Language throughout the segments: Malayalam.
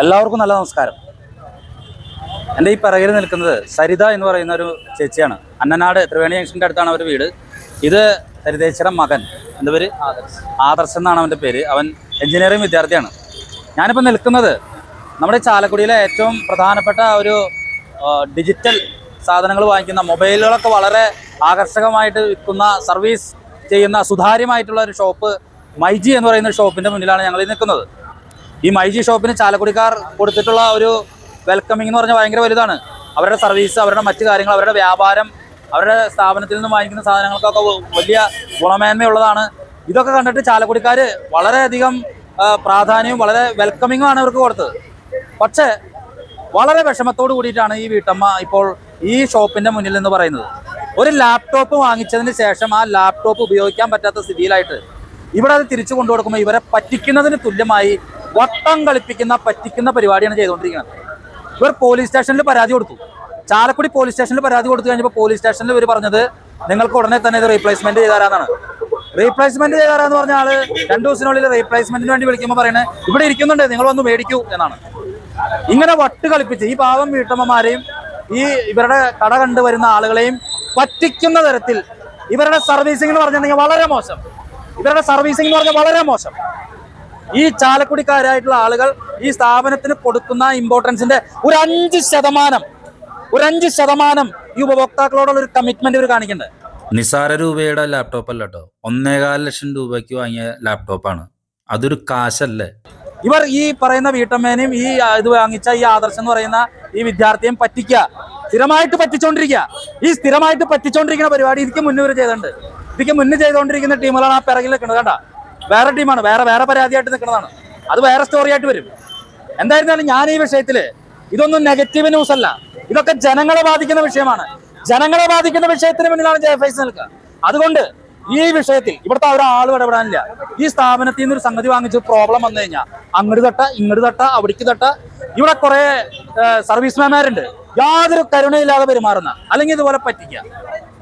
എല്ലാവർക്കും നല്ല നമസ്കാരം. എന്റെ ഈ പിറകിൽ നിൽക്കുന്നത് സരിത എന്ന് പറയുന്ന ഒരു ചേച്ചിയാണ്. അന്നനാട് ത്രിവേണി ജംഗ്ഷന്റെ അടുത്താണ് അവരുടെ വീട്. ഇത് സരിതേശ്വരം മകൻ. എന്റെ പേര് ആദർശ്. എന്നാണ് അവന്റെ പേര്. അവൻ എഞ്ചിനീയറിംഗ് വിദ്യാർത്ഥിയാണ്. ഞാനിപ്പോൾ നിൽക്കുന്നത് നമ്മുടെ ചാലക്കുടിയിലെ ഏറ്റവും പ്രധാനപ്പെട്ട ഒരു ഡിജിറ്റൽ സാധനങ്ങൾ വാങ്ങിക്കുന്ന മൊബൈലുകളൊക്കെ വളരെ ആകർഷകമായിട്ട് വിൽക്കുന്ന സർവീസ് ചെയ്യുന്ന സുതാര്യമായിട്ടുള്ള ഒരു ഷോപ്പ് മൈജി എന്ന് പറയുന്ന ഷോപ്പിന്റെ മുന്നിലാണ് ഞങ്ങൾ നിൽക്കുന്നത്. ഈ മൈജി ഷോപ്പിന് ചാലക്കുടിക്കാർ കൊടുത്തിട്ടുള്ള ഒരു വെൽക്കമിംഗ് എന്ന് പറഞ്ഞാൽ ഭയങ്കര വലുതാണ്. അവരുടെ സർവീസ് അവരുടെ മറ്റു കാര്യങ്ങൾ അവരുടെ വ്യാപാരം അവരുടെ സ്ഥാപനത്തിൽ നിന്ന് വാങ്ങിക്കുന്ന സാധനങ്ങൾക്കൊക്കെ വലിയ ഗുണമേന്മയുള്ളതാണ്. ഇതൊക്കെ കണ്ടിട്ട് ചാലക്കുടിക്കാർ വളരെയധികം പ്രാധാന്യവും വളരെ വെൽക്കമിങ്ങും ആണ് അവർക്ക് കൊടുത്തത്. പക്ഷേ വളരെ വിഷമത്തോട് കൂടിയിട്ടാണ് ഈ വീട്ടമ്മ ഇപ്പോൾ ഈ ഷോപ്പിന്റെ മുന്നിൽ നിന്ന് പറയുന്നത്. ഒരു ലാപ്ടോപ്പ് വാങ്ങിച്ചതിന് ശേഷം ആ ലാപ്ടോപ്പ് ഉപയോഗിക്കാൻ പറ്റാത്ത സ്ഥിതിയിലായിട്ട് ഇവിടെ അത് തിരിച്ചു കൊണ്ടു കൊടുക്കുമ്പോൾ ഇവരെ പറ്റിക്കുന്നതിന് തുല്യമായി വട്ടം കളിപ്പിക്കുന്ന പറ്റിക്കുന്ന പരിപാടിയാണ് ചെയ്തുകൊണ്ടിരിക്കുന്നത്. ഇവർ പോലീസ് സ്റ്റേഷനിൽ പരാതി കൊടുത്തു. ചാലക്കുടി പോലീസ് സ്റ്റേഷനിൽ പരാതി കൊടുത്തു കഴിഞ്ഞപ്പോൾ പോലീസ് സ്റ്റേഷനിൽ ഇവർ പറഞ്ഞത് നിങ്ങൾക്ക് ഉടനെ തന്നെ ഇത് റീപ്ലേസ്മെന്റ് ചെയ്ത് തരാന്നാണ് റീപ്ലേസ്മെന്റ് ചെയ്ത് തരാന്ന് പറഞ്ഞ ആൾ രണ്ടു ദിവസത്തിനുള്ളിൽ റീപ്ലേസ്മെന്റിന് വേണ്ടി വിളിക്കുമ്പോൾ പറയുന്നത് ഇവിടെ ഇരിക്കുന്നുണ്ട് നിങ്ങൾ വന്ന് മേടിക്കൂ എന്നാണ്. ഇങ്ങനെ വട്ട് കളിപ്പിച്ച് ഈ പാവം വീട്ടമ്മമാരെയും ഈ ഇവരുടെ കട കണ്ടു വരുന്ന ആളുകളെയും പറ്റിക്കുന്ന തരത്തിൽ ഇവരുടെ സർവീസിംഗ് എന്ന് പറഞ്ഞിട്ടുണ്ടെങ്കിൽ വളരെ മോശം. ഇവരുടെ സർവീസിംഗ് എന്ന് പറഞ്ഞാൽ വളരെ മോശം. ഈ ചാലക്കുടിക്കാരായിട്ടുള്ള ആളുകൾ ഈ സ്ഥാപനത്തിന് കൊടുക്കുന്ന ഇമ്പോർട്ടൻസിന്റെ ഒരു അഞ്ച് ശതമാനം ഒരു അഞ്ച് ശതമാനം ഈ ഉപഭോക്താക്കളോടുള്ള ഒരു കമ്മിറ്റ്മെന്റ് ഇവർ കാണിക്കുന്നുണ്ട്. നിസാര രൂപയുടെ ലാപ്ടോപ്പ് അല്ല കേട്ടോ ഒന്നേകാൽ ലക്ഷം രൂപയ്ക്ക് വാങ്ങിയ ലാപ്ടോപ്പാണ് അതൊരു കാശല്ലേ? ഇവർ ഈ പറയുന്ന വീട്ടമ്മേനെയും ഈ ഇത് വാങ്ങിച്ച ഈ ആദർശം എന്ന് പറയുന്ന ഈ വിദ്യാർത്ഥിയെയും പറ്റിക്കുക. സ്ഥിരമായിട്ട് പറ്റിച്ചോണ്ടിരിക്കുക. ഈ സ്ഥിരമായിട്ട് പറ്റിച്ചോണ്ടിരിക്കുന്ന പരിപാടി ഇതിക്ക് മുന്നേ ഇവർ ചെയ്തിട്ടുണ്ട്. ഇതിക്ക് മുന്നേ ചെയ്തുകൊണ്ടിരിക്കുന്ന ടീമുകളാണ് ആ പിറകിൽ നിൽക്കുന്നത് കണ്ട? വേറെ ടീമാണ് വേറെ വേറെ പരാതിയായിട്ട് നിൽക്കുന്നതാണ്. അത് വേറെ സ്റ്റോറി ആയിട്ട് വരും. എന്തായിരുന്നാലും ഞാൻ ഈ വിഷയത്തിൽ ഇതൊന്നും നെഗറ്റീവ് ന്യൂസ് അല്ല. ഇതൊക്കെ ജനങ്ങളെ ബാധിക്കുന്ന വിഷയമാണ്. ജനങ്ങളെ ബാധിക്കുന്ന വിഷയത്തിന് മുന്നിലാണ് ജെ ജയഫൈസ് നിൽക്കുക. അതുകൊണ്ട് ഈ വിഷയത്തിൽ ഇവിടുത്തെ ഒരാളും ഇടപെടാനില്ല. ഈ സ്ഥാപനത്തിൽ നിന്ന് ഒരു സംഗതി വാങ്ങിച്ച് പ്രോബ്ലം വന്നു കഴിഞ്ഞാൽ അങ്ങോട്ട് തട്ട ഇങ്ങോട്ട് തട്ട അവിടേക്ക് തട്ട. ഇവിടെ കുറെ സർവീസ്മാൻമാരുണ്ട് യാതൊരു കരുണയില്ലാതെ പെരുമാറുന്ന അല്ലെങ്കിൽ ഇതുപോലെ പറ്റിക്കുക.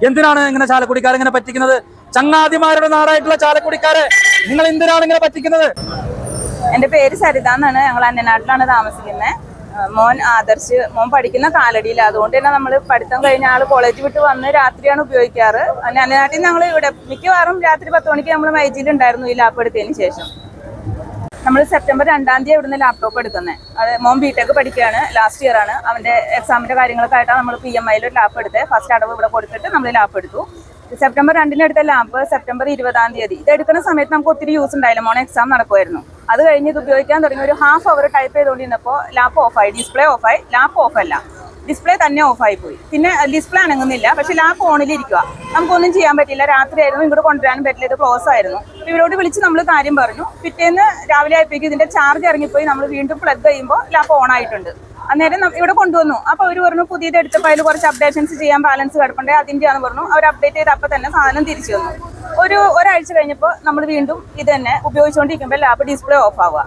എന്തിനാണ് ഇങ്ങനെ ചാലക്കുടിക്കാരെ ഇങ്ങനെ പറ്റിക്കുന്നത്? ചങ്ങാതിമാരുടെ നാടായിട്ടുള്ള ചാലക്കുടിക്കാരെ നിങ്ങൾ എന്തിനാണ് ഇങ്ങനെ പറ്റിക്കുന്നത്? എന്റെ പേര് സരിത എന്നാണ്. ഞങ്ങൾ അന്നനാട്ടിലാണ് താമസിക്കുന്നത്. മോൻ ആദർശ് മോൻ പഠിക്കുന്ന കാലടിയിൽ. അതുകൊണ്ട് തന്നെ നമ്മൾ പഠിത്തം കഴിഞ്ഞ ആൾ കോളേജ് വിട്ട് വന്ന് രാത്രിയാണ് ഉപയോഗിക്കാറ്. അന്നെ അന്നനാട്ടിൽ ഞങ്ങൾ ഇവിടെ മിക്കവാറും രാത്രി പത്ത് മണിക്ക് നമ്മൾ മൈജിയിൽ ഉണ്ടായിരുന്നു ഈ ലാപ്പ് എടുത്തതിന് ശേഷം. നമ്മൾ സെപ്റ്റംബർ രണ്ടാം തീയതി ഇവിടുന്ന് ലാപ്ടോപ്പ് എടുക്കുന്നത് അത് മോൻ ബി ടെക് പഠിക്കുകയാണ് ലാസ്റ്റ് ഇയർ ആണ്. അവന്റെ എക്സാമിന്റെ കാര്യങ്ങളൊക്കെ ആയിട്ടാണ് നമ്മൾ പി എം ഐയിൽ ഒരു ലാപ്പ് എടുത്തത്. ഫസ്റ്റ് അടവ് ഇവിടെ കൊടുത്തിട്ട് നമ്മൾ ലാപ്പ് എടുത്തു. സെപ്റ്റംബർ രണ്ടിന് എടുത്ത ലാബ് സെപ്റ്റംബർ ഇരുപതാം തീയതി. ഇത് എടുക്കുന്ന സമയത്ത് നമുക്ക് ഒത്തിരി യൂസ് ഉണ്ടായില്ല. മോണ എക്സാം നടക്കുമായിരുന്നു അത് കഴിഞ്ഞ് ഇത് ഉപയോഗിക്കാൻ തുടങ്ങി. ഒരു ഹാഫ് അവർ ടൈപ്പ് ചെയ്തുകൊണ്ടിരുന്നപ്പോൾ ലാപ്പ് ഓഫായി ഡിസ്പ്ലേ ഓഫായി ലാപ്പ് ഓഫല്ല ഡിസ്പ്ലേ തന്നെ ഓഫായി പോയി. പിന്നെ ഡിസ്പ്ലേ അനങ്ങുന്നില്ല. പക്ഷേ ലാപ്പ് ഓണിലിരിക്കുക നമുക്കൊന്നും ചെയ്യാൻ പറ്റില്ല. രാത്രി ആയിരുന്നു ഇങ്ങോട്ട് കൊണ്ടുവരാനും പറ്റില്ല. ഇത് ക്ലോസ് ആയിരുന്നു. ഇവരോട് വിളിച്ച് നമ്മൾ കാര്യം പറഞ്ഞു. പിറ്റേന്ന് രാവിലെ ആയപ്പോഴേക്കും ഇതിന്റെ ചാർജ് ഇറങ്ങിപ്പോയി. നമ്മൾ വീണ്ടും പ്ലഗ് ചെയ്യുമ്പോൾ ലാപ്പ് ഓൺ ആയിട്ടുണ്ട്. അന്നേരം ഇവിടെ കൊണ്ടുവന്നു. അപ്പോൾ അവർ പറഞ്ഞു പുതിയത് എടുത്തപ്പോൾ അതിൽ കുറച്ച് അപ്ഡേഷൻസ് ചെയ്യാൻ ബാലൻസ് കിടപ്പുണ്ട് അതിന്റെയാന്ന് പറഞ്ഞു. അവർ അപ്ഡേറ്റ് ചെയ്ത് അപ്പൊ തന്നെ സാധനം തിരിച്ചു വന്നു ഒരു ഒരാഴ്ച കഴിഞ്ഞപ്പോൾ നമ്മൾ വീണ്ടും ഇത് തന്നെ ഉപയോഗിച്ചുകൊണ്ടിരിക്കുമ്പോൾ ലാപ്പ് ഡിസ്പ്ലേ ഓഫ് ആവുക.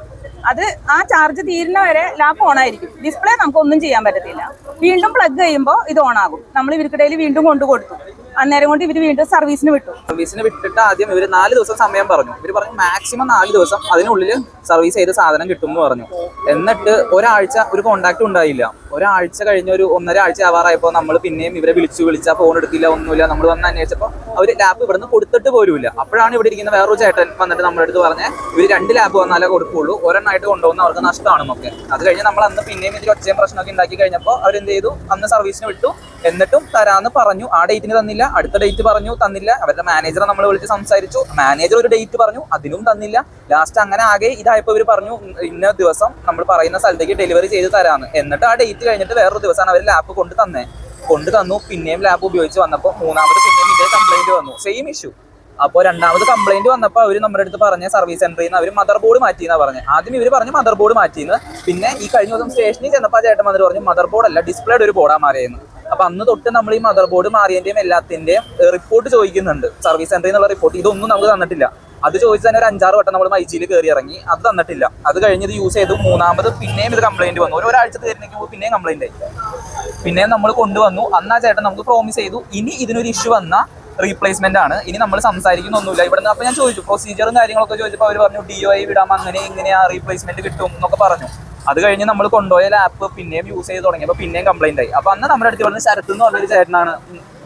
അത് ആ ചാർജ് തീരുന്ന വരെ ലാപ്പ് ഓൺ ആയിരിക്കും. ഡിസ്പ്ലേ നമുക്ക് ഒന്നും ചെയ്യാൻ പറ്റത്തില്ല. വീണ്ടും പ്ലഗ് ചെയ്യുമ്പോൾ ഇത് ഓൺ ആകും. നമ്മൾ ഇവർക്കിടയിൽ വീണ്ടും കൊണ്ടു കൊടുത്തു. അന്നേരം കൊണ്ട് ഇവർ വീണ്ടും സർവീസിന് വിട്ടു. സർവീസിന് വിട്ടിട്ട് ആദ്യം ഇവർ നാല് ദിവസം സമയം പറഞ്ഞു. ഇവർ പറഞ്ഞു മാക്സിമം നാല് ദിവസം അതിനുള്ളിൽ സർവീസ് ചെയ്ത സാധനം കിട്ടും എന്ന് പറഞ്ഞു. എന്നിട്ട് ഒരാഴ്ച ഒരു കോണ്ടാക്ട് ഉണ്ടായില്ല. ഒരാഴ്ച കഴിഞ്ഞ ഒരു ഒന്നര ആഴ്ച ആവാറായപ്പോൾ നമ്മൾ പിന്നെയും ഇവരെ വിളിച്ചു വിളിച്ചാൽ ഫോൺ എടുത്തില്ല ഒന്നുമില്ല നമ്മൾ വന്ന് അന്വേഷിച്ചപ്പോൾ അവർ ലാപ്പ് ഇവിടുന്ന് കൊടുത്തിട്ട് പോലുമില്ല അപ്പോഴാണ് ഇവിടെ ഇരിക്കുന്ന വേറൊരു ചേട്ടൻ വന്നിട്ട് നമ്മുടെ അടുത്ത് പറഞ്ഞ് ഇവർ രണ്ട് ലാപ്പ് വന്നാലേ കൊടുക്കുള്ളൂ ഒരെണ്ണമായിട്ട് കൊണ്ടുവന്ന അവർക്ക് നഷ്ടമാണെന്നൊക്കെ അത് കഴിഞ്ഞ് നമ്മൾ അന്ന് പിന്നെയും ഇതിൽ ഒച്ചയും പ്രശ്നമൊക്കെ ഉണ്ടാക്കി കഴിഞ്ഞപ്പോൾ അവരെന്ത് ചെയ്തു? അന്ന് സർവീസിന് വിട്ടു. എന്നിട്ടും തരാന്ന് പറഞ്ഞു. ആ ഡേറ്റിന് തന്നില്ല. അടുത്ത ഡേറ്റ് പറഞ്ഞു തന്നില്ല. അവരുടെ മാനേജറെ നമ്മൾ വിളിച്ച് സംസാരിച്ചു. മാനേജർ ഒരു ഡേറ്റ് പറഞ്ഞു അതിനും തന്നില്ല. ലാസ്റ്റ് അങ്ങനെ ആകെ ഇതായപ്പോൾ ഇവർ പറഞ്ഞു ഇന്ന ദിവസം നമ്മൾ പറയുന്ന സ്ഥലത്തേക്ക് ഡെലിവറി ചെയ്ത് തരാന്ന്. എന്നിട്ട് ആ ഡേറ്റ് കഴിഞ്ഞിട്ട് വേറൊരു ദിവസമാണ് അവർ ലാപ്പ് കൊണ്ട് തന്നെ. കൊണ്ട് തന്നു പിന്നെയും ലാപ്പ് ഉപയോഗിച്ച് വന്നപ്പോൾ മൂന്നാമത് പിന്നെയും ഇതേ കംപ്ലൈന്റ് വന്നു. സെയിം ഇഷ്യൂ അപ്പോൾ രണ്ടാമത് കംപ്ലൈന്റ് വന്നപ്പോൾ അവർ നമ്മുടെ അടുത്ത് പറഞ്ഞ സർവീസ് സെന്ററിൽ നിന്ന് അവർ മദർ ബോർഡ് മാറ്റിയെന്നാണ് പറഞ്ഞത് ആദ്യം ഇവർ പറഞ്ഞു മദർ ബോർഡ് മാറ്റിയെന്ന്. പിന്നെ ഈ കഴിഞ്ഞ ദിവസം സ്റ്റേഷനിൽ ചെന്നപ്പോൾ ചേട്ടൻ വന്നിട്ട് പറഞ്ഞു മദർ ബോർഡ് അല്ല ഡിസ്പ്ലേയുടെ ഒരു ബോർഡാണ് മാറിയെന്ന്. അപ്പൊ അന്ന് തൊട്ട് നമ്മൾ ഈ മദർ ബോർഡ് മാറിയതിന്റെയും എല്ലാത്തിന്റെയും റിപ്പോർട്ട് ചോദിക്കുന്നുണ്ട്. സർവീസ് സെന്ററിൽ നിന്നുള്ള റിപ്പോർട്ട് ഇതൊന്നും നമുക്ക് തന്നിട്ടില്ല. അത് ചോദിച്ചു തന്നെ ഒരു അഞ്ചാറ് വട്ടം നമ്മൾ മൈജിയിൽ കയറി ഇറങ്ങി. അത് തന്നിട്ടില്ല. അത് കഴിഞ്ഞത് യൂസ് ചെയ്തു. മൂന്നാമത് പിന്നെയും ഇത് കംപ്ലൈന്റ് വന്നു. ഒരു ഒരാഴ്ച തരുന്നെങ്കിൽ പിന്നെയും കംപ്ലൈന്റ് ആയി. പിന്നെയും നമ്മൾ കൊണ്ടുവന്നു. അന്നാ ചേട്ടൻ നമുക്ക് പ്രോമിസ് ചെയ്തു. ഇനി ഇതിനൊരു ഇഷ്യൂ വന്ന റീപ്ലേസ്മെന്റ് ആണ്. ഇനി നമ്മൾ സംസാരിക്കുന്നൊന്നുമില്ല. ഇവിടെ നിന്ന് അപ്പൊ ഞാൻ ചോദിച്ചു. പ്രൊസീജിയറും കാര്യങ്ങളൊക്കെ ചോദിച്ചപ്പോൾ അവർ പറഞ്ഞു ഡി ഒ ഐ വിടാം. അങ്ങനെ ഇങ്ങനെയാ റീപ്ലേസ്മെന്റ് കിട്ടും എന്നൊക്കെ പറഞ്ഞു. അത് കഴിഞ്ഞ് നമ്മൾ കൊണ്ടുപോയ ലാപ്പ് പിന്നെയും യൂസ് ചെയ്ത് തുടങ്ങിയപ്പോൾ പിന്നെയും കംപ്ലൈന്റ് ആയി. അപ്പൊ അന്ന് നമ്മുടെ അടുത്ത് പറഞ്ഞ ശരത്ത് എന്ന് പറഞ്ഞൊരു ചേട്ടനാണ്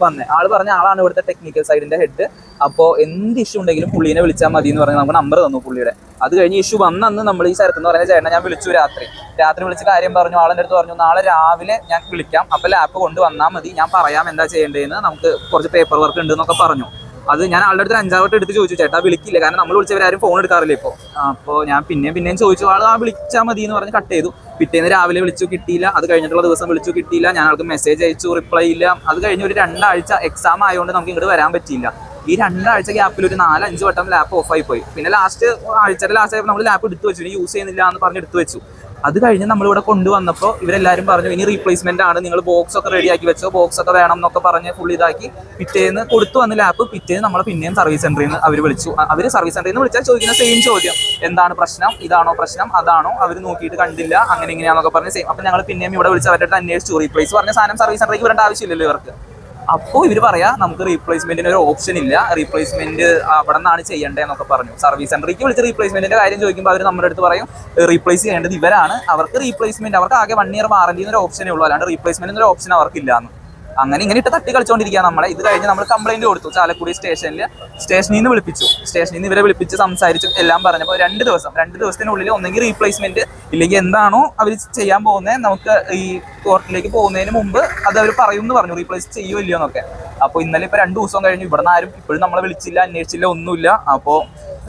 വന്നത് ആൾ പറഞ്ഞ ആളാണ് ഇവിടുത്തെ ടെക്നിക്കൽ സൈഡിന്റെ ഹെഡ് അപ്പോൾ എന്ത് ഇഷ്യൂ ഉണ്ടെങ്കിലും പുള്ളീനെ വിളിച്ചാൽ മതി എന്ന് പറഞ്ഞ് നമുക്ക് നമ്പർ തന്നു പുള്ളിയുടെ. അത് കഴിഞ്ഞ് ഇഷ്യൂ വന്ന അന്ന് നമ്മൾ ഈ ശരത്ത് എന്ന് പറഞ്ഞ ചേട്ടനെ ഞാൻ വിളിച്ചു രാത്രി. രാത്രി വിളിച്ച് കാര്യം പറഞ്ഞു ആളെന്റെ അടുത്ത് പറഞ്ഞു നാളെ രാവിലെ ഞാൻ വിളിക്കാം. അപ്പൊ ലാപ്പ് കൊണ്ട് വന്നാൽ മതി. ഞാൻ പറയാം എന്താ ചെയ്യേണ്ടതെന്ന് നമുക്ക് കുറച്ച് പേപ്പർ വർക്ക് ഉണ്ട് എന്നൊക്കെ പറഞ്ഞു. അത് ഞാൻ ആളുടെ അടുത്ത് അഞ്ചാറ് വട്ടം എടുത്ത് ചോദിച്ചു ചേട്ടാ വിളിക്കില്ല. കാരണം നമ്മൾ വിളിച്ചവരാരും ഫോൺ എടുക്കാറില്ല ഇപ്പോൾ അപ്പോൾ ഞാൻ പിന്നെയും പിന്നെയും ചോദിച്ചു ആൾ ആ വിളിച്ചാൽ മതി എന്ന് പറഞ്ഞ് കട്ട് ചെയ്തു. പിറ്റേന്ന് രാവിലെ വിളിച്ചു കിട്ടിയില്ല. അത് കഴിഞ്ഞിട്ടുള്ള ദിവസം വിളിച്ചു കിട്ടിയില്ല. ഞാൻ ആൾക്ക് മെസ്സേജ് അയച്ചു റിപ്ലൈ ഇല്ല. അത് കഴിഞ്ഞ് ഒരു രണ്ടാഴ്ച എക്സാം ആയതുകൊണ്ട് നമുക്ക് ഇങ്ങോട്ട് വരാൻ പറ്റിയില്ല. ഈ രണ്ടാഴ്ച ഗ്യാപ്പിൽ ഒരു നാലഞ്ച് വട്ടം ലാപ്പ് ഓഫായി പോയി. പിന്നെ ലാസ്റ്റ് ആഴ്ചയുടെ ലാസ്റ്റ് ആയപ്പോൾ നമ്മൾ ലാപ്പ് എടുത്തു വെച്ചു. യൂസ് ചെയ്യുന്നില്ല എന്ന് പറഞ്ഞ് എടുത്തു വെച്ചു. അത് കഴിഞ്ഞ് നമ്മളിവിടെ കൊണ്ടുവന്നപ്പോൾ ഇവരെല്ലാവരും പറഞ്ഞു ഇനി റീപ്ലേസ്മെന്റ് ആണ്. നിങ്ങൾ ബോക്സ് ഒക്കെ റെഡിയാക്കി വെച്ചോ. ബോക്സ് ഒക്കെ വേണം എന്നൊക്കെ പറഞ്ഞ് ഫുൾ ഇതാക്കി പിറ്റേന്ന് കൊടുത്തു വന്ന ലാപ്പ് പിറ്റേന്ന് നമ്മളെ പിന്നെയും സർവീസ് സെന്ററിൽ നിന്ന് അവർ വിളിച്ചു. അവർ സർവീസ് സെന്ററിൽ നിന്ന് വിളിച്ചാൽ ചോദിക്കുന്ന സെയിം ചോദ്യം. എന്താണ് പ്രശ്നം? ഇതാണോ പ്രശ്നം? അതാണോ? അവർ നോക്കിയിട്ട് കണ്ടില്ല. അങ്ങനെ ഇങ്ങനെയാണെന്നൊക്കെ പറഞ്ഞ് സെയിം അപ്പം ഞങ്ങൾ പിന്നെയും ഇവിടെ വിളിച്ച് അവരുടെ അടുത്ത് അന്വേഷിച്ചു. റീപ്ലേസ് പറഞ്ഞ സാധനം സർവീസ് സെന്ററിലേക്ക് വരേണ്ട ആവശ്യമില്ലല്ലോ ഇവർക്ക്. അപ്പോൾ ഇവർ പറയാ നമുക്ക് റീപ്ലേസ്മെന്റിന് ഒരു ഓപ്ഷൻ ഇല്ല. റീപ്ലേസ്മെന്റ് അവിടെ നിന്നാണ് ചെയ്യേണ്ടതെന്നൊക്കെ പറഞ്ഞു. സർവീസ് സെന്ററിലേക്ക് വിളിച്ച് റീപ്ലേസ്മെന്റിന്റെ കാര്യം ചോദിക്കുമ്പോൾ അവർ നമ്മുടെ അടുത്ത് പറയും റീപ്ലേസ് ചെയ്യേണ്ടത് ഇവരാണ്. അവർക്ക് റീപ്ലേസ്മെന്റ് അവർക്ക് ആകെ വൺ ഇയർ വാറന്റി എന്നൊരു ഓപ്ഷനേ ഉള്ളൂ. അല്ലാണ്ട് റീപ്ലേസ്മെന്റ് എന്നൊരു ഓപ്ഷൻ അവർക്കില്ല എന്ന് അങ്ങനെ ഇങ്ങനെ ഇട്ട് തട്ടി കളിച്ചുകൊണ്ടിരിക്കുക നമ്മളെ. ഇത് കഴിഞ്ഞ് നമ്മൾ കംപ്ലൈന്റ് കൊടുത്തു. ചാലക്കുടി സ്റ്റേഷനിൽ സ്റ്റേഷനിൽ നിന്ന് വിളിപ്പിച്ചു. സ്റ്റേഷനിൽ നിന്ന് ഇവരെ വിളിപ്പിച്ച് സംസാരിച്ചു എല്ലാം പറഞ്ഞപ്പോൾ രണ്ട് ദിവസം രണ്ട് ദിവസത്തിനുള്ളിൽ ഒന്നെങ്കിൽ റീപ്ലേസ്മെന്റ് ഇല്ലെങ്കിൽ എന്താണോ അവർ ചെയ്യാൻ പോകുന്നത് നമുക്ക് ഈ കോർട്ടിലേക്ക് പോകുന്നതിന് മുമ്പ് അത് അവർ പറയും എന്ന് പറഞ്ഞു. റീപ്ലേസ് ചെയ്യുമോ ഇല്ലയോ എന്നൊക്കെ അപ്പോൾ ഇന്നലെ ഇപ്പോൾ രണ്ട് ദിവസം കഴിഞ്ഞു. ഇവിടെ നിന്ന് ആരും ഇപ്പോഴും നമ്മളെ വിളിച്ചില്ല അന്വേഷിച്ചില്ല ഒന്നുമില്ല. അപ്പോൾ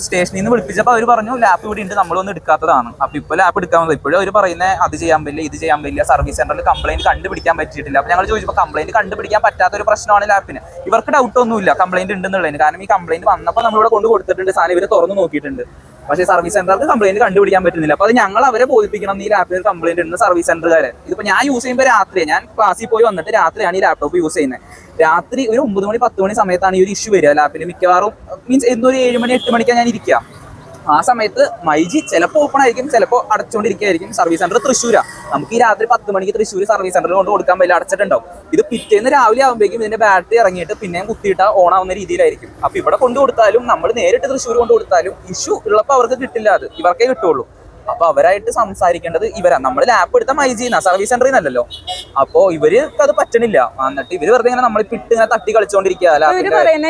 സ്റ്റേഷനിൽ നിന്ന് വിളിപ്പിച്ചപ്പോൾ അവർ പറഞ്ഞു ലാപ്പ് ഇവിടെ ഉണ്ട് നമ്മളൊന്നും എടുക്കാത്തതാണ്. അപ്പോൾ ഇപ്പോൾ ലാപ്പ് എടുക്കാൻ വന്നത്. ഇപ്പോഴും അവർ പറയുന്നത് അത് ചെയ്യാൻ പറ്റില്ല ഇത് ചെയ്യാൻ പറ്റില്ല സർവീസ് സെന്ററിൽ കംപ്ലൈന്റ് കണ്ടുപിടിക്കാൻ പറ്റിയിട്ടില്ല. അപ്പോൾ ഞങ്ങൾ ചോദിച്ചപ്പോൾ കംപ്ലൈന്റ് കണ്ടുപിടിക്കാൻ പറ്റാത്ത ഒരു പ്രശ്നമാണ് ലാപ്പിന് ഇവർക്ക് ഡൗട്ട് ഒന്നുമില്ല കംപ്ലൈന്റ് ഉണ്ടെന്നുള്ളതിന്. കാരണം ഈ കംപ്ലൈന്റ് വന്നപ്പോൾ നമ്മളിവിടെ കൊണ്ട് കൊടുത്തിട്ടുണ്ട് സാധനം ഇവർ തുറന്ന് നോക്കിയിട്ടുണ്ട്. പക്ഷേ സർവീസ് സെന്റർക്ക് കംപ്ലൈന്റ് കണ്ടുപിടിക്കാൻ പറ്റുന്നില്ല. അപ്പൊ അത് ഞങ്ങൾ അവരെ ബോധിപ്പിക്കണം. ഈ ലാപ്പിൽ കംപ്ലൈന്റ് ഉണ്ട് സർവീസ് സെന്ററുകാരെ ഇതിപ്പോ ഞാൻ യൂസ് ചെയ്യുമ്പോൾ രാത്രിയാണ് ഞാൻ ക്ലാസ്സിൽ പോയി വന്നിട്ട് രാത്രിയാണ് ഈ ലാപ്ടോപ്പ് യൂസ് ചെയ്യുന്നത് രാത്രി ഒരു ഒമ്പത് മണി പത്ത് മണി സമയത്താണ് ഈ ഒരു ഇഷ്യൂ വരിക. ലാപ്പിന് മിക്കവാറും മീൻസ് എന്തോ ഒരു ഏഴ് മണി എട്ട് മണിക്കാണ് ഞാൻ ഇരിക്കുക ആ സമയത്ത് മൈജി ചിലപ്പോൾ ഓപ്പൺ ആയിരിക്കും ചിലപ്പോൾ അടച്ചുകൊണ്ടിരിക്കുകയായിരിക്കും സർവീസ് സെന്റർ തൃശ്ശൂരാ. നമുക്ക് ഈ രാത്രി പത്ത് മണിക്ക് തൃശ്ശൂർ സർവീസ് സെന്ററിൽ കൊണ്ട് കൊടുക്കാൻ പറ്റില്ല അടച്ചിട്ടുണ്ടാവും. ഇത് പിറ്റേന്ന് രാവിലെ ആകുമ്പോഴേക്കും ഇതിന്റെ ബാറ്ററി ഇറങ്ങിയിട്ട് പിന്നെയും കുത്തിയിട്ട് ഓൺ ആവുന്ന രീതിയിലായിരിക്കും. അപ്പൊ ഇവിടെ കൊണ്ടുകൊടുത്താലും നമ്മൾ നേരിട്ട് തൃശ്ശൂർ കൊണ്ടുകൊടുത്താലും ഇഷ്യൂ ഉള്ളപ്പോൾ അവർക്ക് കിട്ടില്ല അത്. ഇവർക്കേ കിട്ടുള്ളൂ. അപ്പൊ അവരായിട്ട് സംസാരിക്കേണ്ടത് ഇവരാ. നമ്മൾ ലാപ്പ് എടുത്ത മൈജിന്നാ സർവീസ് സെന്ററിൽ നിന്നല്ലോ അപ്പോ ഇവർക്ക് അത് പറ്റണില്ല. എന്നിട്ട് ഇവർ വെറുതെ ഇങ്ങനെ നമ്മളിപ്പോ ഇട്ട് ഇങ്ങനെ തട്ടി കളിച്ചോണ്ടിരിക്കുക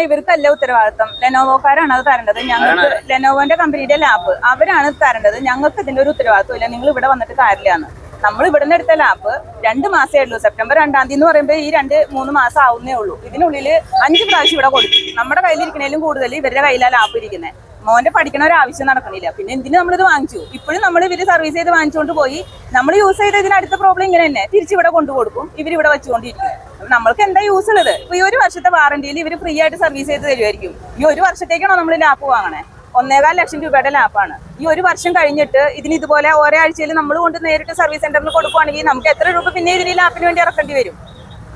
ഇവർക്കല്ല ഉത്തരവാദിത്തം ലെനോവോക്കാരാണ് അത് തരേണ്ടത്. ഞങ്ങൾക്ക് ലെനോവോന്റെ കമ്പനിയുടെ ലാപ്പ് അവരാണ് തരേണ്ടത്. ഞങ്ങൾക്ക് ഇതിന്റെ ഒരു ഉത്തരവാദിത്വം ഇല്ല. നിങ്ങൾ ഇവിടെ വന്നിട്ട് കാര്യമില്ലാന്ന്. നമ്മൾ ഇവിടെ നിന്ന് എടുത്ത ലാപ്പ് രണ്ട് മാസമേ ഉള്ളൂ. സെപ്റ്റംബർ രണ്ടാം തീയതി എന്ന് പറയുമ്പോൾ ഈ രണ്ട് മൂന്ന് മാസം ആവുന്നേ ഉള്ളൂ. ഇതിനുള്ളിൽ അഞ്ച് പ്രാവശ്യം ഇവിടെ കൊടുക്കും. നമ്മുടെ കയ്യിലിരിക്കണേലും കൂടുതൽ ഇവരുടെ കയ്യിലാണ് ലാപ്പ് ഇരിക്കുന്നത് മോന്റെ പഠിക്കണ ഒരു ആവശ്യം നടക്കണില്ല. പിന്നെ എന്തിനു നമ്മളിത് വാങ്ങിച്ചു? ഇപ്പോഴും നമ്മൾ ഇവർ സർവീസ് ചെയ്ത് വാങ്ങിച്ചുകൊണ്ട് പോയി. നമ്മൾ യൂസ് ചെയ്ത് ഇതിന് അടുത്ത പ്രോബ്ലം ഇങ്ങനെ തന്നെ. തിരിച്ച് ഇവിടെ കൊണ്ടുകൊടുക്കും ഇവർ ഇവിടെ വെച്ചുകൊണ്ടിരിക്കും. നമ്മൾക്ക് എന്താ യൂസ് ഉള്ളത്? ഇപ്പൊ ഈ ഒരു വർഷത്തെ വാറന്റിയിൽ ഇവർ ഫ്രീ ആയിട്ട് സർവീസ് ചെയ്ത് തരുമായിരിക്കും ഈ ഒരു വർഷത്തേക്കാണോ നമ്മൾ ലാപ്പ് വാങ്ങണേ? ഒന്നേകാൽ ലക്ഷം രൂപയുടെ ലാപ്പാണ് ഈ ഒരു വർഷം കഴിഞ്ഞിട്ട് ഇതിന് ഇതുപോലെ ഒരാഴ്ചയിൽ നമ്മൾ കൊണ്ട് നേരിട്ട് സർവീസ് സെന്ററിൽ കൊടുക്കുകയാണെങ്കിൽ നമുക്ക് എത്ര രൂപ പിന്നെ ഇതിന് ലാപ്പിന് വേണ്ടി ഇറക്കേണ്ടി വരും?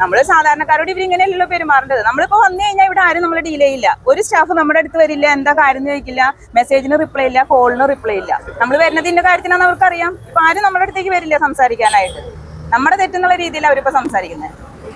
നമ്മൾ സാധാരണക്കാരോട് ഇവർ ഇങ്ങനെയല്ലോ പെരുമാറേണ്ടത്. നമ്മളിപ്പോൾ വന്നു കഴിഞ്ഞാൽ ഇവിടെ ആരും നമ്മളെ ഡീൽ ഇല്ല ഒരു സ്റ്റാഫ് നമ്മുടെ അടുത്ത് വരില്ല എന്താ കാര്യം ചോദിക്കില്ല മെസ്സേജിന് റിപ്ലൈ ഇല്ല കോളിന് റിപ്ലൈ ഇല്ല. നമ്മൾ വരുന്നതിന്റെ കാര്യത്തിനാണ് അവർക്കറിയാം. ഇപ്പൊ ആരും നമ്മുടെ അടുത്തേക്ക് വരില്ല സംസാരിക്കാനായിട്ട്. നമ്മുടെ തെറ്റെന്നുള്ള രീതിയിൽ അവരിപ്പോ സംസാരിക്കുന്നത്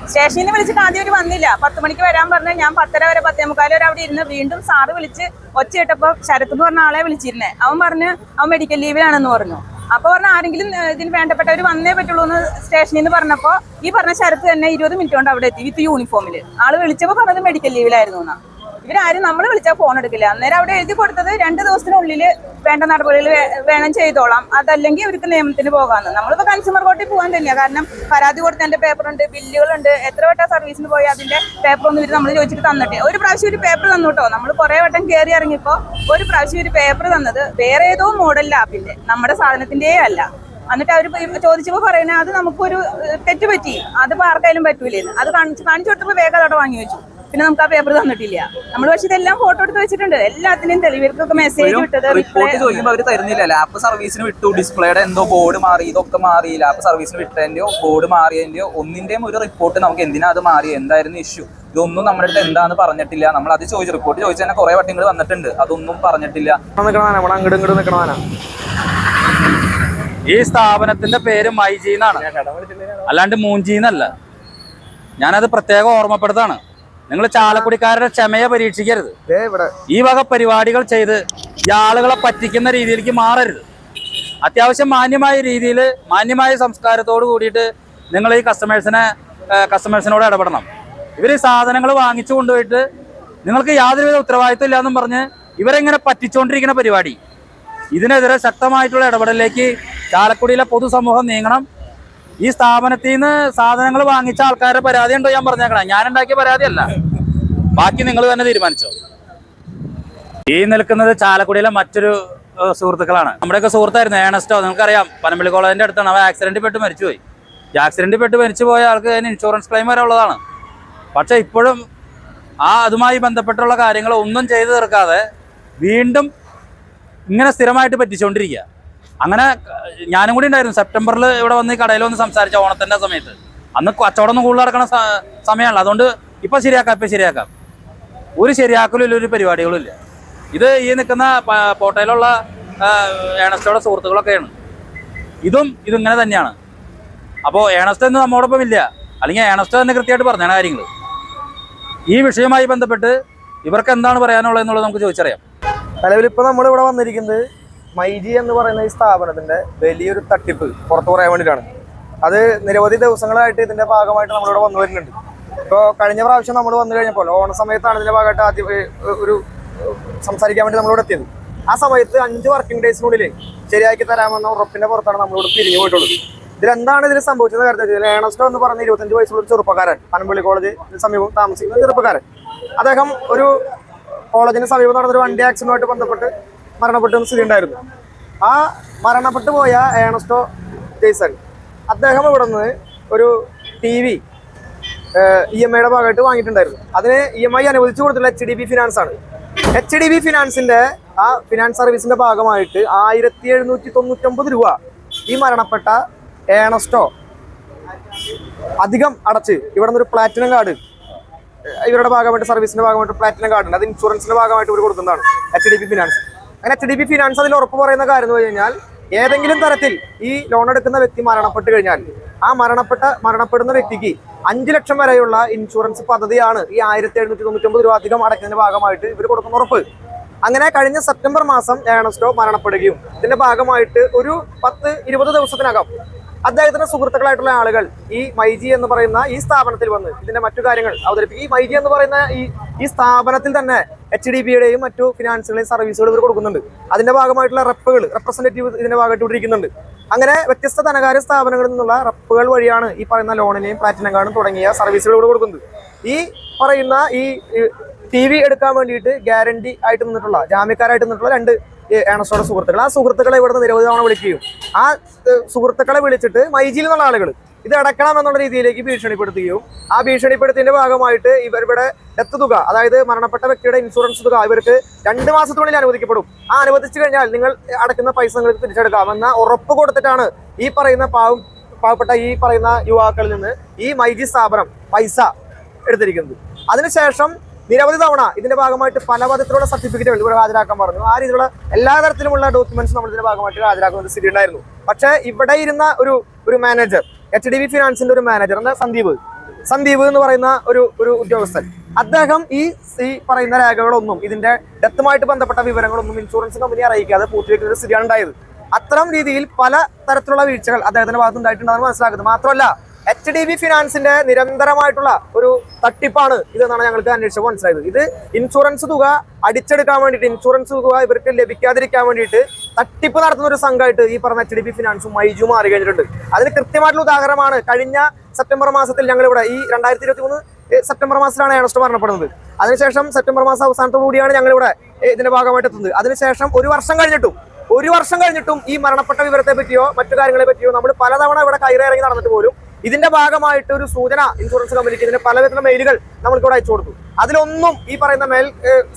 സ്റ്റേഷനിൽ വിളിച്ചിട്ട് ആദ്യം ഒരു വന്നില്ല. പത്ത് മണിക്ക് വരാൻ പറഞ്ഞ് ഞാൻ പത്തര വരെ പത്തേ മുക്കാൽ വരെ അവിടെ ഇരുന്ന് വീണ്ടും സാറ് വിളിച്ച് ഒച്ച ഇട്ടപ്പോൾ ശരത്ത് എന്ന് പറഞ്ഞ ആളെ വിളിച്ചിരുന്നേ. അവൻ പറഞ്ഞ് അവൻ മെഡിക്കൽ ലീവിലാണെന്ന് പറഞ്ഞു. അപ്പോൾ പറഞ്ഞ ആരെങ്കിലും ഇതിന് വേണ്ടപ്പെട്ടവർ വന്നേ പറ്റുള്ളൂ എന്ന് സ്റ്റേഷനിൽ നിന്ന് പറഞ്ഞപ്പോ ഈ പറഞ്ഞ ശരത്ത് തന്നെ ഇരുപത് മിനിറ്റ് കൊണ്ട് അവിടെ എത്തി. വിത്ത് യൂണിഫോമിൽ ആൾ വിളിച്ചപ്പോൾ പറഞ്ഞത് മെഡിക്കൽ ലീവിലായിരുന്നു എന്നാ. ഇവരാരും നമ്മൾ വിളിച്ചാൽ ഫോൺ എടുക്കില്ല. അന്നേരം അവിടെ എഴുതി കൊടുത്തത് രണ്ട് ദിവസത്തിനുള്ളിൽ വേണ്ട നടപടികൾ വേണം ചെയ്തോളാം. അതല്ലെങ്കിൽ അവർക്ക് നിയമത്തിന് പോകാമെന്ന് നമ്മളിപ്പോൾ കൺസ്യൂമർ കോർട്ടിൽ പോകാൻ തന്നെയാണ് കാരണം പരാതി കൊടുത്തതിന്റെ പേപ്പറുണ്ട് ബില്ലുകളുണ്ട് എത്ര വട്ടം സർവീസിന് പോയി അതിന്റെ പേപ്പർ ഒന്നും ഇവർ നമ്മൾ ചോദിച്ചിട്ട് തന്നിട്ട് ഒരു പ്രാവശ്യം ഒരു പേപ്പർ തന്നു നമ്മൾ കുറേ വട്ടം കയറി ഇറങ്ങിയപ്പോൾ ഒരു പ്രാവശ്യം ഒരു പേപ്പർ തന്നത് വേറെ ഏതോ മോഡൽ ലാപ്പിന്റെ നമ്മുടെ സാധനത്തിന്റെയേ അല്ല. എന്നിട്ട് അവർ ചോദിച്ചപ്പോൾ പറയുന്നത് അത് നമുക്കൊരു തെറ്റ് പറ്റി. അത് ആർക്കായാലും പറ്റൂലേന്ന്. അത് കാണിച്ച് കാണിച്ചു കൊടുത്തപ്പോൾ വേഗം അതോടെ വാങ്ങി വെച്ചു. പിന്നെ നമുക്ക് ആ പേപ്പർ തന്നിട്ടില്ല. നമ്മൾ പക്ഷെ ഇതെല്ലാം ഫോട്ടോ എടുത്ത് വെച്ചിട്ടുണ്ട്. എല്ലാത്തിനും തെളിവർക്കൊക്കെ മെസ്സേജ് വിട്ടത് റിപ്പോർട്ട് ചോദിക്കുമ്പോൾ അവർ തരുന്നില്ല ലാപ്പ് സർവീസിന് വിട്ടു. ഡിസ്പ്ലേയുടെ എന്തോ ബോർഡ് മാറി. ഇതൊക്കെ മാറി ലാപ്പ് സർവീസിന് വിട്ടതിന്റെയോ ബോർഡ് മാറിയതിന്റെയോ ഒന്നിന്റെയും ഒരു റിപ്പോർട്ട് നമുക്ക് എന്തിനാ അത് മാറി? എന്തായിരുന്നു ഇഷ്യൂ ഇതൊന്നും നമ്മുടെ അടുത്ത് എന്താന്ന് പറഞ്ഞിട്ടില്ല. നമ്മൾ അത് ചോദിച്ചു. റിപ്പോർട്ട് ചോദിച്ചു തന്നെ കുറെ വട്ടങ്ങൾ വന്നിട്ടുണ്ട്. അതൊന്നും പറഞ്ഞിട്ടില്ല. നമ്മുടെ അങ്ങോട്ട് ഇങ്ങോട്ടും നിക്കണവനാ ഈ സ്ഥാപനത്തിന്റെ പേര് മൈജി എന്നാണ്. അല്ലാണ്ട് മൂഞ്ചി എന്നല്ല. ഞാനത് പ്രത്യേകം ഓർമ്മപ്പെടുത്താണ്. നിങ്ങൾ ചാലക്കുടിക്കാരുടെ ക്ഷമയെ പരീക്ഷിക്കരുത്. ഈ വക പരിപാടികൾ ചെയ്ത് ഈ ആളുകളെ പറ്റിക്കുന്ന രീതിയിലേക്ക് മാറരുത്. അത്യാവശ്യം മാന്യമായ രീതിയിൽ മാന്യമായ സംസ്കാരത്തോട് കൂടിയിട്ട് നിങ്ങൾ ഈ കസ്റ്റമേഴ്സിനെ കസ്റ്റമേഴ്സിനോട് ഇടപെടണം. ഇവർ ഈ സാധനങ്ങൾ വാങ്ങിച്ചു കൊണ്ടുപോയിട്ട് നിങ്ങൾക്ക് യാതൊരുവിധ ഉത്തരവാദിത്വം ഇല്ലാന്നും പറഞ്ഞ് ഇവരെങ്ങനെ പറ്റിച്ചുകൊണ്ടിരിക്കുന്ന പരിപാടി. ഇതിനെതിരെ ശക്തമായിട്ടുള്ള ഇടപെടലിലേക്ക് ചാലക്കുടിയിലെ പൊതുസമൂഹം നീങ്ങണം. ഈ സ്ഥാപനത്തിൽ നിന്ന് സാധനങ്ങൾ വാങ്ങിച്ച ആൾക്കാരുടെ പരാതി ഉണ്ടോ ഞാൻ പറഞ്ഞേക്കണം? ഞാൻ ഉണ്ടാക്കിയ പരാതിയല്ല. ബാക്കി നിങ്ങൾ തന്നെ തീരുമാനിച്ചോ? ഈ നിൽക്കുന്നത് ചാലക്കുടിയിലെ മറ്റൊരു സുഹൃത്തുക്കളാണ്. നമ്മുടെയൊക്കെ സുഹൃത്തായിരുന്നു ഏണസ്റ്റോ. നിങ്ങൾക്കറിയാം പനമ്പള്ളി കോളേജിന്റെ അടുത്താണ്. അവ ആക്സിഡന്റ് പെട്ട് മരിച്ചുപോയി. ആക്സിഡന്റ് പെട്ട് മരിച്ചു പോയ ആൾക്ക് അതിന് ഇൻഷുറൻസ് ക്ലെയിം വരെ ഉള്ളതാണ്. പക്ഷെ ഇപ്പോഴും ആ അതുമായി ബന്ധപ്പെട്ടുള്ള കാര്യങ്ങൾ ഒന്നും ചെയ്തു തീർക്കാതെ വീണ്ടും ഇങ്ങനെ സ്ഥിരമായിട്ട് പറ്റിച്ചുകൊണ്ടിരിക്കുക അങ്ങനെ ഞാനും കൂടി ഉണ്ടായിരുന്നു. സെപ്റ്റംബറിൽ ഇവിടെ വന്ന് കടയിൽ വന്ന് സംസാരിച്ച ഓണത്തിന്റെ സമയത്ത്. അന്ന് കച്ചവടം ഒന്നും കൂടുതൽ നടക്കണ സമയമാണല്ലോ അതുകൊണ്ട് ഇപ്പൊ ശരിയാക്കാം ഇപ്പൊ ശരിയാക്കാം. ഒരു ശരിയാക്കലും ഇല്ല ഒരു പരിപാടികളും ഇല്ല. ഇത് ഈ നിൽക്കുന്ന പോട്ടയിലുള്ള ഏണസ്റ്റയുടെ സുഹൃത്തുക്കളൊക്കെയാണ്. ഇതും ഇതിങ്ങനെ തന്നെയാണ്. അപ്പോൾ ഏണസ്റ്റ് എന്ന് നമ്മോടൊപ്പം ഇല്ല. അല്ലെങ്കിൽ ഏണസ്റ്റ് തന്നെ കൃത്യമായിട്ട് പറഞ്ഞാണ് കാര്യങ്ങൾ ഈ വിഷയവുമായി ബന്ധപ്പെട്ട് ഇവർക്ക് എന്താണ് പറയാനുള്ളത് എന്നുള്ളത് നമുക്ക് ചോദിച്ചറിയാം. നിലവിൽ നമ്മൾ ഇവിടെ വന്നിരിക്കുന്നത് മൈജി എന്ന് പറയുന്ന ഈ സ്ഥാപനത്തിന്റെ വലിയൊരു തട്ടിപ്പ് പുറത്തു പറയാൻ വേണ്ടിയിട്ടാണ്. അത് നിരവധി ദിവസങ്ങളായിട്ട് ഇതിന്റെ ഭാഗമായിട്ട് നമ്മളിവിടെ വന്നു വരുന്നുണ്ട്. ഇപ്പോൾ കഴിഞ്ഞ പ്രാവശ്യം നമ്മൾ വന്നു കഴിഞ്ഞപ്പോൾ ഓണ സമയത്താണ് ഇതിന്റെ ഭാഗമായിട്ട് ആദ്യം ഒരു സംസാരിക്കാൻ വേണ്ടി നമ്മളിവിടെ എത്തിയത്. ആ സമയത്ത് അഞ്ച് വർക്കിംഗ് ഡേയ്സിനുള്ളിൽ ശരിയാക്കി തരാമെന്ന ഉറപ്പിന്റെ പുറത്താണ് നമ്മളിവിടെ പിരിഞ്ഞു പോയിട്ടുള്ളത്. ഇതിലെന്താണ് ഇതിൽ സംഭവിച്ചത്? കാര്യത്തിൽ ഏണസ്റ്റോ എന്ന് പറഞ്ഞ ഇരുപത്തഞ്ച് വയസ്സുള്ള ഒരു ചെറുപ്പക്കാരൻ പനമ്പള്ളി കോളേജ് സമീപം താമസിക്കുന്ന ചെറുപ്പക്കാരൻ. അദ്ദേഹം ഒരു കോളേജിന് സമീപം നടന്നൊരു വണ്ടി ആക്സിഡന്റുമായിട്ട് ബന്ധപ്പെട്ട് മരണപ്പെട്ട സ്ഥിതി ഉണ്ടായിരുന്നു. ആ മരണപ്പെട്ടു പോയ ഏണസ്റ്റോ ജെയ്സൺ അദ്ദേഹം ഇവിടെ നിന്ന് ഒരു ടി വി ഇ എം ഐയുടെ ഭാഗമായിട്ട് വാങ്ങിയിട്ടുണ്ടായിരുന്നു. അതിന് ഇ എം ഐ അനുവദിച്ചു കൊടുത്തുള്ള എച്ച് ഡി ബി ഫിനാൻസ് ആണ്. എച്ച് ഡി ബി ഫിനാൻസിന്റെ ആ ഫിനാൻസ് സർവീസിന്റെ ഭാഗമായിട്ട് ആയിരത്തി എഴുന്നൂറ്റി തൊണ്ണൂറ്റൊമ്പത് രൂപ ഈ മരണപ്പെട്ട ഏണസ്റ്റോ അധികം അടച്ച് ഇവിടെ നിന്നൊരു പ്ലാറ്റിനം കാർഡ് ഇവരുടെ ഭാഗമായിട്ട് സർവീസിന്റെ ഭാഗമായിട്ട് പ്ലാറ്റിനം കാർഡ് ഉണ്ട്. അത് ഇൻഷുറൻസിന്റെ ഭാഗമായിട്ട് ഇവർ കൊടുക്കുന്നതാണ് എച്ച് ഡി ബി ഫിനാൻസ് അങ്ങനെ എച്ച് ഡി ബി ഫിനാൻസ് അതിൽ ഉറപ്പ് പറയുന്ന കാര്യം എന്ന് കഴിഞ്ഞാൽ ഏതെങ്കിലും തരത്തിൽ ഈ ലോൺ എടുക്കുന്ന വ്യക്തി മരണപ്പെട്ട് കഴിഞ്ഞാൽ ആ മരണപ്പെട്ട മരണപ്പെടുന്ന വ്യക്തിക്ക് അഞ്ച് ലക്ഷം വരെയുള്ള ഇൻഷുറൻസ് പദ്ധതിയാണ് ഈ ആയിരത്തി എഴുന്നൂറ്റി തൊണ്ണൂറ്റൊമ്പത് രൂപ അധികം അടയ്ക്കുന്നതിന്റെ ഭാഗമായിട്ട് ഇവർ കൊടുക്കുന്ന ഉറപ്പ്. അങ്ങനെ കഴിഞ്ഞ സെപ്റ്റംബർ മാസം ഏണസ്റ്റോ മരണപ്പെടുകയും. ഇതിന്റെ ഭാഗമായിട്ട് ഒരു പത്ത് ഇരുപത് ദിവസത്തിനകം അദ്ദേഹത്തിന്റെ സുഹൃത്തുക്കളായിട്ടുള്ള ആളുകൾ ഈ മൈജി എന്ന് പറയുന്ന ഈ സ്ഥാപനത്തിൽ വന്ന് ഇതിന്റെ മറ്റു കാര്യങ്ങൾ അവതരിപ്പിക്കും ഈ മൈജി എന്ന് പറയുന്ന ഈ ഈ സ്ഥാപനത്തിൽ തന്നെ എച്ച് ഡി ബിയുടെയും മറ്റു ഫിനാൻസുകളെയും സർവീസുകൾ ഇവർ കൊടുക്കുന്നുണ്ട്. അതിന്റെ ഭാഗമായിട്ടുള്ള റപ്പുകൾ റെപ്രസെന്റേറ്റീവ് ഇതിന്റെ ഭാഗമായിട്ട് ഇരിക്കുന്നുണ്ട്. അങ്ങനെ വ്യത്യസ്ത ധനകാര്യ സ്ഥാപനങ്ങളിൽ നിന്നുള്ള റപ്പുകൾ വഴിയാണ് ഈ പറയുന്ന ലോണിനെയും പ്ലാറ്റിനം കാർഡും തുടങ്ങിയ സർവീസുകൾ ഇവിടെ കൊടുക്കുന്നത്. ഈ പറയുന്ന ഈ ടി വി എടുക്കാൻ വേണ്ടിയിട്ട് ഗ്യാരണ്ടി ആയിട്ട് നിന്നിട്ടുള്ള ജാമ്യക്കാരായിട്ട് നിന്നിട്ടുള്ള രണ്ട് ഏണസ്റ്റോടെ സുഹൃത്തുക്കൾ. ആ സുഹൃത്തുക്കളെ ഇവിടുന്ന് നിരവധി തവണ വിളിക്കുകയും ആ സുഹൃത്തുക്കളെ വിളിച്ചിട്ട് മൈജിയിൽ നിന്നുള്ള ആളുകൾ ഇത് അടക്കണം എന്നുള്ള രീതിയിലേക്ക് ഭീഷണിപ്പെടുത്തുകയും ആ ഭീഷണിപ്പെടുത്തിയതിന്റെ ഭാഗമായിട്ട് ഇവരുടെ ഡെത്ത് തുക അതായത് മരണപ്പെട്ട വ്യക്തിയുടെ ഇൻഷുറൻസ് തുക ഇവർക്ക് രണ്ട് മാസത്തിനുള്ളിൽ അനുവദിക്കപ്പെടും. ആ അനുവദിച്ചു കഴിഞ്ഞാൽ നിങ്ങൾ അടക്കുന്ന പൈസ നിങ്ങൾക്ക് തിരിച്ചെടുക്കാമെന്ന ഉറപ്പ് കൊടുത്തിട്ടാണ് ഈ പറയുന്ന പാവം പാവപ്പെട്ട ഈ പറയുന്ന യുവാക്കളിൽ നിന്ന് ഈ മൈജി സ്ഥാപനം പൈസ എടുത്തിരിക്കുന്നത്. അതിനുശേഷം നിരവധി തവണ ഇതിന്റെ ഭാഗമായിട്ട് പല വിധത്തിലുള്ള സർട്ടിഫിക്കറ്റുകൾ ഇവിടെ ഹാജരാക്കാൻ പറഞ്ഞു. ആ രീതിയിലുള്ള എല്ലാ തരത്തിലുമുള്ള ഡോക്യുമെന്റ്സ് നമ്മൾ ഇതിന്റെ ഭാഗമായിട്ട് ഹാജരാക്കുന്ന സ്ഥിതി ഉണ്ടായിരുന്നു. പക്ഷെ ഇവിടെ ഇരുന്ന ഒരു ഒരു മാനേജർ എച്ച് ഡി ബി ഫിനാൻസിന്റെ ഒരു മാനേജർ എന്താ? സന്ദീപ്. സന്ദീപ് എന്ന് പറയുന്ന ഒരു ഒരു ഉദ്യോഗസ്ഥൻ. അദ്ദേഹം ഈ ഈ പറയുന്ന രേഖകളൊന്നും ഇതിന്റെ ഡെത്തുമായിട്ട് ബന്ധപ്പെട്ട വിവരങ്ങളൊന്നും ഇൻഷുറൻസ് കമ്പനി അറിയിക്കാതെ പൂർത്തിവെക്കുന്ന ഒരു സ്ഥിതിയാണ് ഉണ്ടായത്. അത്തരം രീതിയിൽ പല തരത്തിലുള്ള വീഴ്ചകൾ അദ്ദേഹത്തിന്റെ ഭാഗത്ത് ഉണ്ടായിട്ടുണ്ടെന്ന് മനസ്സിലാക്കുന്നത് മാത്രമല്ല എച്ച് ഡി ബി ഫിനാൻസിന്റെ നിരന്തരമായിട്ടുള്ള ഒരു തട്ടിപ്പാണ് ഇതെന്നാണ് ഞങ്ങൾക്ക് അന്വേഷിച്ചപ്പോൾ മനസ്സിലായത്. ഇത് ഇൻഷുറൻസ് തുക അടിച്ചെടുക്കാൻ വേണ്ടിയിട്ട് ഇൻഷുറൻസ് തുക ഇവർക്ക് ലഭിക്കാതിരിക്കാൻ വേണ്ടിയിട്ട് തട്ടിപ്പ് നടത്തുന്ന ഒരു സംഘമായിട്ട് ഈ പറഞ്ഞ എച്ച് ഡി ബി ഫിനാൻസും മൈജു മാറി കഴിഞ്ഞിട്ടുണ്ട്. അതിന് കൃത്യമായിട്ടുള്ള ഉദാഹരണമാണ് കഴിഞ്ഞ സെപ്റ്റംബർ മാസത്തിൽ ഞങ്ങൾ ഇവിടെ ഈ രണ്ടായിരത്തി ഇരുപത്തി മൂന്ന് സെപ്റ്റംബർ മാസത്തിലാണ് അനസ്റ്റ് മരണപ്പെടുന്നത് അതിനുശേഷം സെപ്റ്റംബർ മാസം അവസാനത്തോടു കൂടിയാണ് ഞങ്ങളിവിടെ ഇതിന്റെ ഭാഗമായിട്ട് എത്തുന്നത്. അതിനുശേഷം ഒരു വർഷം കഴിഞ്ഞിട്ടും ഒരു വർഷം കഴിഞ്ഞിട്ടും ഈ മരണപ്പെട്ട വിവരത്തെ പറ്റിയോ മറ്റു കാര്യങ്ങളെ പറ്റിയോ നമ്മൾ പലതവണ ഇവിടെ കയറി ഇറങ്ങി നടന്നിട്ട് പോലും ഇതിന്റെ ഭാഗമായിട്ട് ഒരു സൂചന ഇൻഷുറൻസ് കമ്പനിക്ക് ഇതിന്റെ പലവിധത്തിലുള്ള മെയിലുകൾ നമ്മൾക്ക് ഇവിടെ അയച്ചു കൊടുത്തു. അതിലൊന്നും ഈ പറയുന്ന മേൽ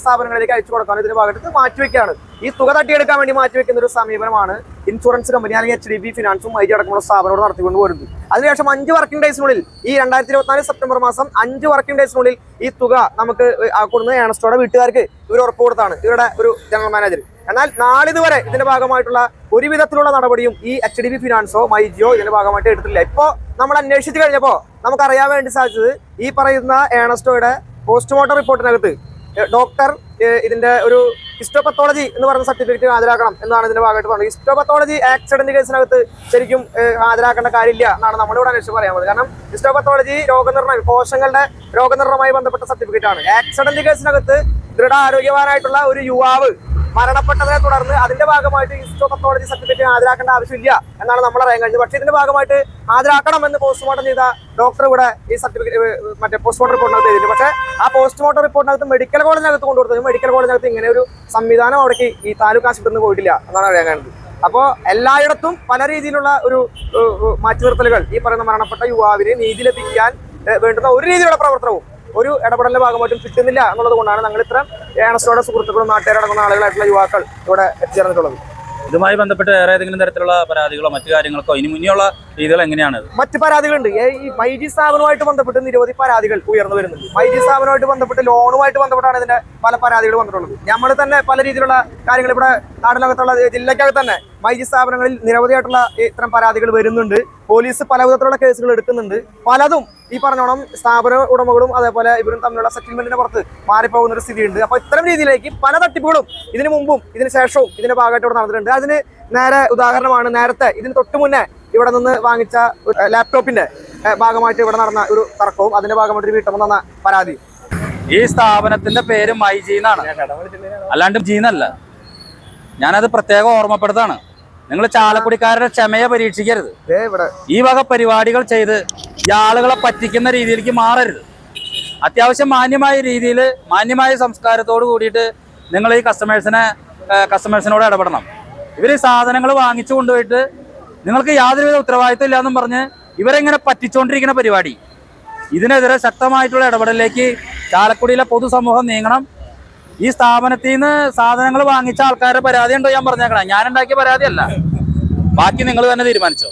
സ്ഥാപനങ്ങളിലേക്ക് അയച്ചു കൊടുക്കാൻ ഇതിന്റെ ഭാഗത്ത് മാറ്റിവെക്കുകയാണ് ഈ തുക തട്ടിയെടുക്കാൻ വേണ്ടി മാറ്റിവെക്കുന്ന ഒരു സമീപനമാണ് ഇൻഷുറൻസ് കമ്പനി അല്ലെങ്കിൽ എച്ച് ഡി ബി ഫിനാൻസും ഐ ജി അടക്കമുള്ള സ്ഥാപനത്തോട് നടത്തിക്കൊണ്ട് വരുന്നത്. അതിനുശേഷം അഞ്ച് വർക്കിംഗ് ഡേയ്സിനുള്ളിൽ ഈ രണ്ടായിരത്തി ഇരുപത്തിനാല് സെപ്റ്റംബർ മാസം അഞ്ച് വർക്കിംഗ് ഡേയ്സിനുള്ളിൽ ഈ തുക നമുക്ക് കൊടുക്കുന്ന ഏണസ്റ്റോടെ വീട്ടുകാർക്ക് ഇവർ ഉറപ്പ് കൊടുത്താണ് ഇവരുടെ ഒരു ജനറൽ മാനേജർ എന്നാൽ നാളിതുവരെ ഇതിന്റെ ഭാഗമായിട്ടുള്ള ഒരു വിധത്തിലുള്ള നടപടിയും ഈ എച്ച് ഡി ബി ഫിനാൻസോ മൈജിയോ ഇതിന്റെ ഭാഗമായിട്ട് എടുത്തിട്ടില്ല. ഇപ്പോ നമ്മൾ അന്വേഷിച്ച് കഴിഞ്ഞപ്പോ നമുക്ക് അറിയാൻ വേണ്ടി സാധിച്ചത് ഈ പറയുന്ന ഏണസ്റ്റോയുടെ പോസ്റ്റ്മോർട്ടം റിപ്പോർട്ടിനകത്ത് ഡോക്ടർ ഇതിന്റെ ഒരു ഹിസ്റ്റോപത്തോളജി എന്ന് പറയുന്ന സർട്ടിഫിക്കറ്റ് ഹാജരാക്കണം എന്നാണ് ഇതിന്റെ ഭാഗമായിട്ട് പറഞ്ഞത്. ഹിസ്റ്റോപത്തോളജി ആക്സിഡന്റ് കേസിനകത്ത് ശരിക്കും ഹാജരാക്കേണ്ട കാര്യമില്ല എന്നാണ് നമ്മളിവിടെ അന്വേഷിച്ച് പറയാൻ പോകുന്നത് കാരണം ഹിസ്റ്റോപത്തോളജി രോഗനിർണയം കോശങ്ങളുടെ രോഗനിർണയവുമായി ബന്ധപ്പെട്ട സർട്ടിഫിക്കറ്റ് ആണ് ആക്സിഡന്റ് കേസിനകത്ത് ദൃഢ ആരോഗ്യവാനായിട്ടുള്ള ഒരു യുവാവ് മരണപ്പെട്ടതിനെ തുടർന്ന് അതിന്റെ ഭാഗമായിട്ട് ഹിസ്റ്റോപത്തോളജി സർട്ടിഫിക്കറ്റ് ഹാജരാക്കേണ്ട ആവശ്യമില്ല എന്നാണ് നമ്മൾ അറിയാൻ കഴിഞ്ഞത്. പക്ഷേ ഇതിന്റെ ഭാഗമായിട്ട് ഹാജരാക്കണം എന്ന് പോസ്റ്റ്മോർട്ടം ചെയ്ത ഡോക്ടർ ഇവിടെ ഈ സർട്ടിഫിക്കറ്റ് മറ്റേ പോസ്റ്റ്മോർട്ടം റിപ്പോർട്ടിനകത്ത് എഴുതിയിട്ടുണ്ട്. പക്ഷേ ആ പോസ്റ്റ്മോർട്ടം റിപ്പോർട്ടിനകത്ത് മെഡിക്കൽ കോളേജിനകത്ത് കൊണ്ടുകൊടുത്തത് മെഡിക്കൽ കോളേജിനകത്ത് ഇങ്ങനെ ഒരു സംവിധാനം അവിടേക്ക് ഈ താലൂക്ക് ആശുപത്രിയിൽ നിന്ന് പോയിട്ടില്ല എന്നാണ് അറിയാൻ കഴിഞ്ഞത്. അപ്പോൾ എല്ലായിടത്തും പല രീതിയിലുള്ള ഒരു മാറ്റി നിർത്തലുകൾ. ഈ പറയുന്ന മരണപ്പെട്ട യുവാവിനെ നീതി ലഭിക്കാൻ വേണ്ടുന്ന ഒരു രീതിയിലുള്ള പ്രവർത്തനവും ഒരു ഇടപെടലിന്റെ ഭാഗമായിട്ടും കിട്ടുന്നില്ല എന്നുള്ളത് കൊണ്ടാണ് ഞങ്ങൾ ഇത്ര ഏണസ്റ്റോടെ സുഹൃത്തുക്കളും നാട്ടുകാരടങ്ങുന്ന ആളുകളായിട്ടുള്ള യുവാക്കൾ ഇവിടെ എത്തിച്ചേർന്നിട്ടുള്ളത്. ഇതുമായി ബന്ധപ്പെട്ട് വേറെ ഏതെങ്കിലും തരത്തിലുള്ള പരാതികളോ മറ്റു കാര്യങ്ങൾക്കോ ഇനി മുന്നെയുള്ള രീതികൾ എങ്ങനെയാണ് മറ്റു പരാതികളുണ്ട്. ഈ ഈ മൈജി സ്ഥാപനവുമായിട്ട് ബന്ധപ്പെട്ട് നിരവധി പരാതികൾ ഉയർന്നു വരുന്നുണ്ട്. മൈജി സ്ഥാപനവുമായിട്ട് ബന്ധപ്പെട്ട് ലോണുമായിട്ട് ബന്ധപ്പെട്ടാണ് ഇതിന്റെ പല പരാതികൾ വന്നിട്ടുള്ളത്. നമ്മൾ തന്നെ പല രീതിയിലുള്ള കാര്യങ്ങൾ ഇവിടെ നാടിനകത്തുള്ള ജില്ലയ്ക്കകത്ത് തന്നെ മൈജി സ്ഥാപനങ്ങളിൽ നിരവധിയായിട്ടുള്ള ഇത്തരം പരാതികൾ വരുന്നുണ്ട്. പോലീസ് പല വിധത്തിലുള്ള കേസുകൾ എടുക്കുന്നുണ്ട്. പലതും ഈ പറഞ്ഞോണം സ്ഥാപന ഉടമകളും അതേപോലെ ഇവരും തമ്മിലുള്ള സെറ്റിൽമെന്റിന്റെ പുറത്ത് മാറിപ്പോകുന്ന ഒരു സ്ഥിതിയുണ്ട്. അപ്പൊ ഇത്തരം രീതിയിലേക്ക് പല തട്ടിപ്പുകളും ഇതിനു മുമ്പും ഇതിന് ശേഷവും ഇതിന്റെ ഭാഗമായിട്ട് ഇവിടെ നടന്നിട്ടുണ്ട്. അതിന് നേരെ ഉദാഹരണമാണ് നേരത്തെ ഇതിന് തൊട്ട് മുന്നേ ഇവിടെ നിന്ന് വാങ്ങിച്ച ലാപ്ടോപ്പിന്റെ ഭാഗമായിട്ട് ഇവിടെ നടന്ന ഒരു തർക്കവും അതിന്റെ ഭാഗമായിട്ട് ഒരു വീട്ടമ്മ തന്ന പരാതി. ഈ സ്ഥാപനത്തിന്റെ പേര് മൈജി എന്നാണ്. അല്ലാണ്ട് ജീന്നല്ല ഞാനത് പ്രത്യേകം ഓർമ്മപ്പെടുത്താണ്. നിങ്ങൾ ചാലക്കുടിക്കാരുടെ ക്ഷമയെ പരീക്ഷിക്കരുത്. ഈ വക പരിപാടികൾ ചെയ്ത് ഈ ആളുകളെ പറ്റിക്കുന്ന രീതിയിലേക്ക് മാറരുത്. അത്യാവശ്യം മാന്യമായ രീതിയിൽ മാന്യമായ സംസ്കാരത്തോട് കൂടിയിട്ട് നിങ്ങൾ ഈ കസ്റ്റമേഴ്സിനെ കസ്റ്റമേഴ്സിനോട് ഇടപെടണം. ഇവർ സാധനങ്ങൾ വാങ്ങിച്ചു കൊണ്ടുപോയിട്ട് നിങ്ങൾക്ക് യാതൊരുവിധ ഉത്തരവാദിത്വം ഇല്ലാന്നും പറഞ്ഞ് ഇവരെങ്ങനെ പറ്റിച്ചുകൊണ്ടിരിക്കുന്ന പരിപാടി? ഇതിനെതിരെ ശക്തമായിട്ടുള്ള ഇടപെടലിലേക്ക് ചാലക്കുടിയിലെ പൊതുസമൂഹം നീങ്ങണം. ഈ സ്ഥാപനത്തിൽ നിന്ന് സാധനങ്ങൾ വാങ്ങിച്ച ആൾക്കാരുടെ പരാതി ഉണ്ടോ ഞാൻ പറഞ്ഞേക്കണം? ഞാൻ ഉണ്ടാക്കിയ പരാതിയല്ല. ബാക്കി നിങ്ങൾ തന്നെ തീരുമാനിച്ചോ?